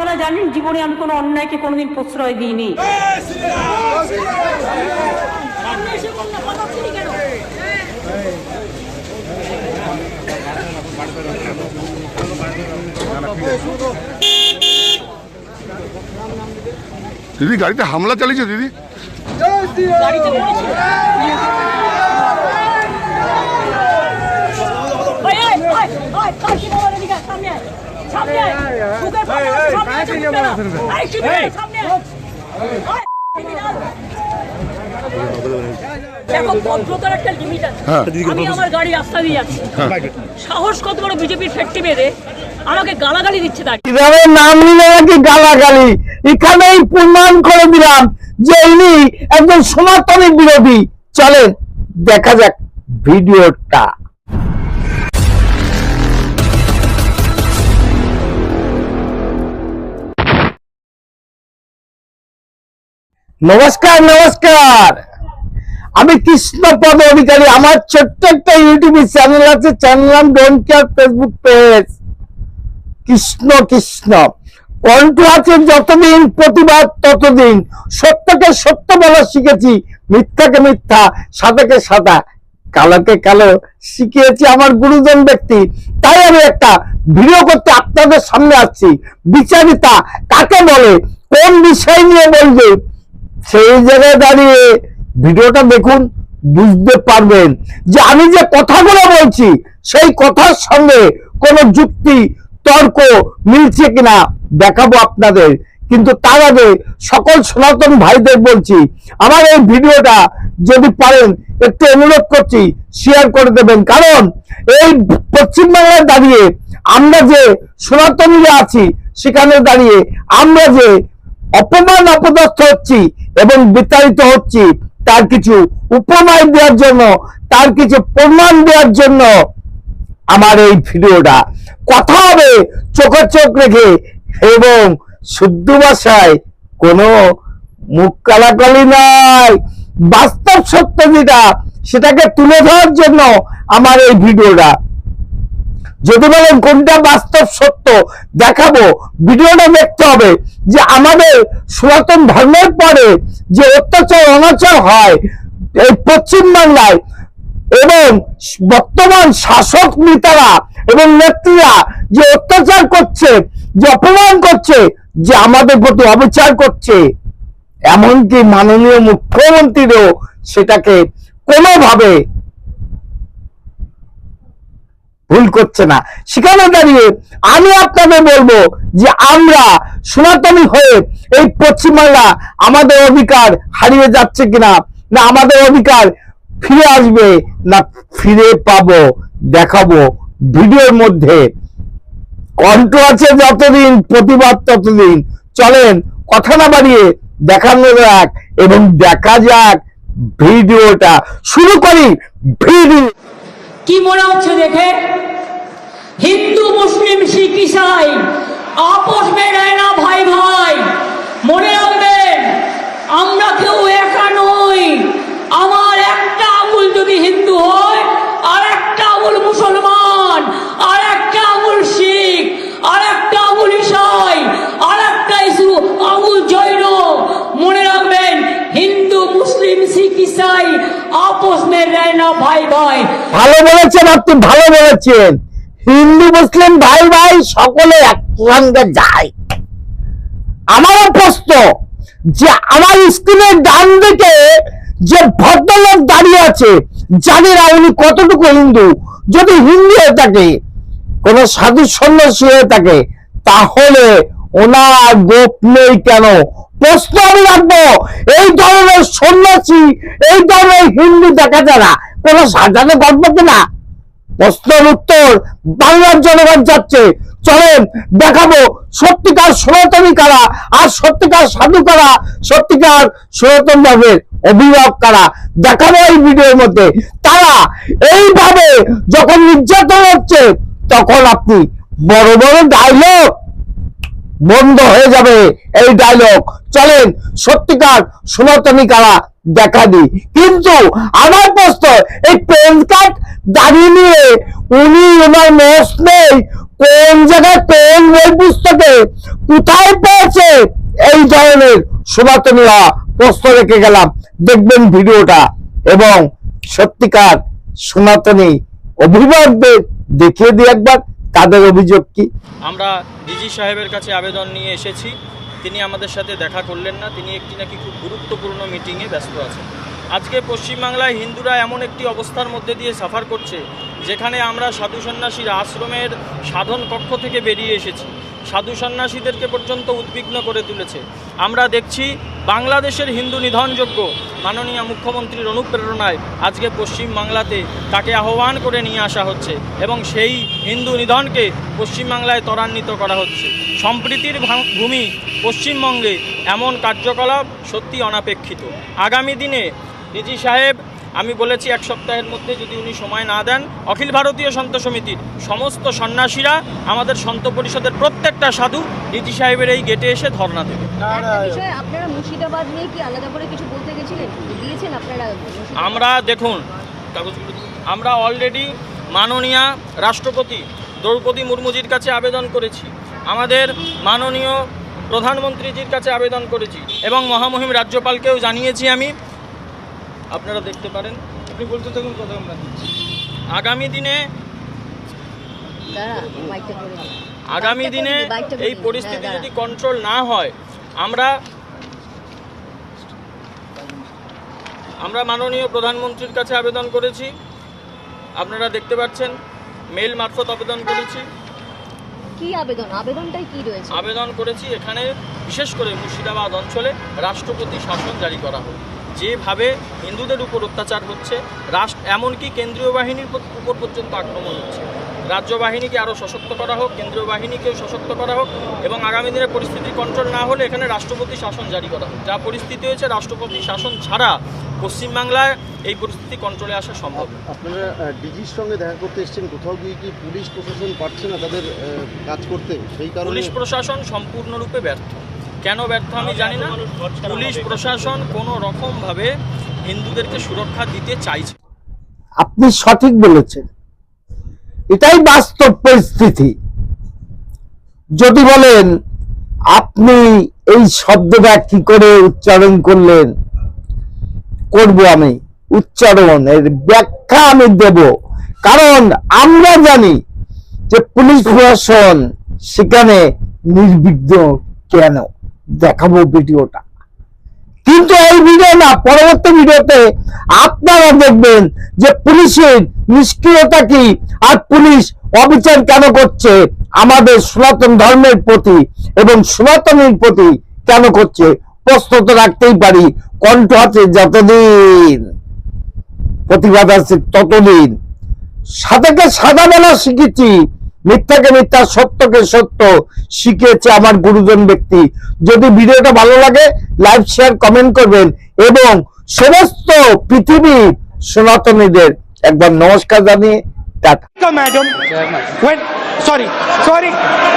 আপনারা জানেন জীবনে আমি কোনো অন্যায়কে কোনোদিন প্রশ্রয় দিইনি। দিদি গাড়িতে হামলা চালিয়েছে দিদি গাড়িতে করেছি ওই, ওই, ওই, ওই, তোর কি বলার এদিকে আয়, সামনে আয়, সামনে আয়। বুকের পাশে আছে, সামনে আছে, বুকের না। এই, শিবিরে, সামনে আয়। ওই, শিবিরে আয়। দেখো ভদ্রতার একটা লিমিট আছে। হ্যাঁ। আমি আমার গাড়ি রাস্তা দিয়ে যাচ্ছি। সাহস কত বড় বিজেপির ফ্যাক্টরি মেরে আমাকে গালাগালি দিচ্ছে দাঁড়িয়ে কীভাবে নাম নিলে নাকি গালাগালি? এখানেই প্রমাণ করে দিলাম যে ইনি একজন সনাতনী বিরোধী। চলেন দেখা যাক ভিডিওটা। নমস্কার নমস্কার। আমি কৃষ্ণপদ অধিকারী, আমার ছোট্ট একটা ইউটিউব চ্যানেল আছে channel care Facebook page Krishna Krishna. কণ্ঠ আছে যতদিন প্রতিবাদ, ততদিন। সত্যকে সত্য বলা শিখেছি, মিথ্যাকে মিথ্যা, সাদাকে সাদা। কালোকে কালো শিখিয়েছি আমার গুরুজন ব্যক্তি। তাই আমি একটা ভিডিও করতে আপনাদের সামনে আসছি। বিচারিতা কাকে বলে? কোন বিষয় নিয়ে বলবে? সেই জায়গায় দাঁড়িয়ে ভিডিওটা দেখুন, বুঝতে পারবেন যে আমি যে কথাগুলো বলছি, সেই কথার সঙ্গে কোনো যুক্তি, তর্ক মিলছে কিনা দেখাবো আপনাদের। কিন্তু তার আগে সকল সনাতন ভাইদের বলছি, আমার এই ভিডিওটা যদি পারেন, একটু অনুরোধ করছি শেয়ার করে দেবেন। কারণ এই পশ্চিমবাংলায় দাঁড়িয়ে আমরা যে সনাতনীরা আছি, সেখানে দাঁড়িয়ে আমরা যে অপমান, অপদস্থ হচ্ছি এবং বিতাড়িত হচ্ছি তার কিছু উপমায় দেওয়ার জন্য, তার কিছু প্রমাণ দেওয়ার জন্য আমার এই ভিডিওটা। কথা হবে চোখে চোখ রেখে এবং শুদ্ধ ভাষায়, কোনো মুখ কালাকালি নাই। বাস্তব সত্য যেটা, সেটাকে তুলে ধরার জন্য আমার এই ভিডিওটা। যদি বলেন কোনটা বাস্তব সত্য, দেখাবো, ভিডিওটা দেখতে হবে যে আমাদের সনাতন ধর্মের পরে যে অত্যাচার, অনাচার হয় এই পশ্চিম বাংলায় এবং বর্তমান শাসক নেতারা এবং নেত্রীরা যে অত্যাচার করছে, যে অপমান করছে, যে আমাদের প্রতি অবিচার করছে, এমনকি মাননীয় মুখ্যমন্ত্রীরও সেটাকে কোনোভাবে ভুল করছে না। সেখানে দাঁড়িয়ে আমি আপনাকে বলব যে আমরা সনাতনী হয়ে এই পশ্চিমবাংলা আমাদের অধিকার হারিয়ে যাচ্ছে কিনা না আমাদের অধিকার ফিরে আসবে না ফিরে পাবো, দেখাবো। ভিডিওর মধ্যে কণ্ঠ আছে যতদিন, প্রতিবাদ ততদিন। চলেন, কথা না বাড়িয়ে দেখানো যাক এবং দেখা যাক ভিডিওটা। শুরু করি ভিডিও। কি মনে হচ্ছে দেখে? হিন্দু, মুসলিম, শিখ, ইসাই আপোষ মেনে না ভাই ভাই, মনে রাখবেন, আমরা কেউ একা নই আমার একটা আঙুল যদি হিন্দু হয় আর একটা আঙুল মুসলমান আর একটা আঙুল শিখ আর একটা আঙুল ইসাই আর একটা ইসু আঙুল জৈন মনে রাখবেন হিন্দু মুসলিম শিখ ইসাই আপোষ মে না ভাই ভাই ভালো বলেছেন আপনি ভালো বলেছেন। হিন্দু, মুসলিম, ভাই ভাই, সকলে একসঙ্গে যায়। আমারও প্রশ্ন, যে আমার স্ক্রিনের ডান দিকে যে ভদ্রলোক দাঁড়িয়ে আছে, জানি না উনি কতটুকু হিন্দু। যদি হিন্দু হয়ে থাকে, কোন সাধু সন্ন্যাসী হয়ে থাকে, তাহলে ওনার গোপ নেই কেন? প্রশ্ন আমি রাখব, এই ধরনের সন্ন্যাসী, এই ধরনের হিন্দু দেখা না কোন সাজানো গল্প কিনা? প্রশ্নের উত্তর বাংলার জনগণ যাচ্ছে চলেন, দেখাবো সত্যিকার সনাতনী কারা আর সত্যিকার সাধু কারা, সত্যিকার সনাতন ধর্মের অভিভাবক কারা? দেখাবো এই ভিডিওর মধ্যে। তারা এইভাবে যখন নির্যাতন হচ্ছে, তখন আপনি বড় বড় ডায়লগ বন্ধ হয়ে যাবে এই ডায়লগ চলেন, সত্যিকার সনাতনী কারা দেখা দিই। কিন্তু আমার প্রশ্ন, এই পেন কার্ড দাঁড়িয়ে নিয়ে উনি ওনার মস নেই, কোন জায়গায় কোন বই পুস্তকে কোথায় পেয়েছে? এই ধরনের সনাতনীরা প্রশ্ন রেখে গেলাম। দেখবেন ভিডিওটা এবং সত্যিকার সনাতনী অভিভাবকদের দেখিয়ে দিই একবার। তাদের অভিযোগ কি? আমরা ডিজি সাহেবের কাছে আবেদন নিয়ে এসেছি। তিনি আমাদের সাথে দেখা করলেন না। তিনি একটি নাকি খুব গুরুত্বপূর্ণ মিটিংয়ে ব্যস্ত আছেন। আজকে পশ্চিমবাংলায় হিন্দুরা এমন একটি অবস্থার মধ্যে দিয়ে সাফার করছে, যেখানে আমরা সাধু সন্ন্যাসীর আশ্রমের সাধন কক্ষ থেকে বেরিয়ে এসেছি। সাধু সন্ন্যাসীদেরকে পর্যন্ত উদ্বিগ্ন করে তুলেছে। আমরা দেখছি বাংলাদেশের হিন্দু নিধনযোগ্য মাননীয় মুখ্যমন্ত্রীর অনুপ্রেরণায় আজকে পশ্চিম বাংলাতে তাকে আহ্বান করে নিয়ে আসা হচ্ছে এবং সেই হিন্দু নিধনকে পশ্চিমবাংলায় ত্বরান্বিত করা হচ্ছে। সম্প্রীতির ভূমি পশ্চিমবঙ্গে এমন কার্যকলাপ সত্যি অনাপেক্ষিত। আগামী দিনে ডিজি সাহেব আমি বলেছি এক সপ্তাহের মধ্যে যদি উনি সময় না দেন অখিল ভারতীয় সন্ত সমিতির সমস্ত সন্ন্যাসীরা আমাদের সন্ত পরিষদের প্রত্যেকটা সাধু ডিজি সাহেবের এই গেটে এসে ধর্ণা দেবে। আপনারা মুর্শিদাবাদ নিয়ে কি আলাদা করে কিছু বলতে গেছিলেন? দিয়েছেন আপনারা আমরা দেখুন আমরা অলরেডি মাননীয় রাষ্ট্রপতি দ্রৌপদী মুর্মুজির কাছে আবেদন করেছি। আমাদের মাননীয় প্রধানমন্ত্রীজির কাছে আবেদন করেছি এবং মহামহিম রাজ্যপালকেও জানিয়েছি আমি আপনারা দেখতে পারেন। আপনি বলতে থাকুন কথা আমরা দিচ্ছি। আগামী দিনে। আগামী দিনে এই পরিস্থিতি হ্যাঁ, যদি কন্ট্রোল না হয় আমরা আমরা মাননীয় প্রধানমন্ত্রীর কাছে আবেদন করেছি। আপনারা দেখতে পাচ্ছেন মেল মারফত আবেদন করেছি। কি আবেদন? আবেদনটাই কি রয়েছে? আবেদন করেছি এখানে বিশেষ করে মুর্শিদাবাদ অঞ্চলে রাষ্ট্রপতি শাসন জারি করা হোক। যেভাবে হিন্দুদের উপর অত্যাচার হচ্ছে রাষ্ট্র এমনকি কেন্দ্রীয় বাহিনীর উপর পর্যন্ত আক্রমণ হচ্ছে। রাজ্য বাহিনীকে আরও সশক্ত করা হোক কেন্দ্রীয় বাহিনীকেও সশক্ত করা হোক এবং আগামী দিনে পরিস্থিতি কন্ট্রোল না হলে এখানে রাষ্ট্রপতি শাসন জারি করা হোক। যা পরিস্থিতি হয়েছে রাষ্ট্রপতি শাসন ছাড়া পশ্চিমবাংলায় এই পরিস্থিতি কন্ট্রোলে আসা সম্ভব। আপনারা ডিজির সঙ্গে দেখা করতে এসেছেন কোথাও গিয়ে কি পুলিশ প্রশাসন পারছে না তাদের কাজ করতে? সেই কারণে পুলিশ প্রশাসন সম্পূর্ণরূপে ব্যর্থ। কেন ব্যর্থ আমি জানি না। পুলিশ, প্রশাসন কোনো রকমভাবে হিন্দুদেরকে সুরক্ষা দিতে চাইছে। আপনি সঠিক বলেছেন। এটাই বাস্তব পরিস্থিতি। যদি বলেন, আপনি এই শব্দটা কি করে উচ্চারণ করলেন? করব আমি। উচ্চারণ এর ব্যাখ্যা আমি দেব। কারণ আমরা জানি যে পুলিশ প্রশাসন সেখানে নির্বিঘ্ন কেন? দেখাবো ভিডিওটা। কিন্তু এই ভিডিও না, পরবর্তী ভিডিওতে আপনারা দেখবেন যে পুলিশের নিষ্ক্রিয়তা কি আর পুলিশ অবিচার কেন করছে, আমাদের সনাতন ধর্মের প্রতি এবং সনাতনের প্রতি কেন করছে প্রশ্ন তো রাখতেই পারি, কণ্ঠ আছে যতদিন, প্রতিবাদ আছে ততদিন। সাদাকে সাদা বলা শিখেছি মিথ্যাকে মিথ্যা সত্যকে সত্য শিখেছে আমার গুরুজন ব্যক্তি। যদি ভিডিওটা ভালো লাগে লাইক শেয়ার কমেন্ট করবেন এবং সমস্ত পৃথিবী সনাতনীদের একবার নমস্কার জানিয়ে tata. Madam sorry sorry, sorry.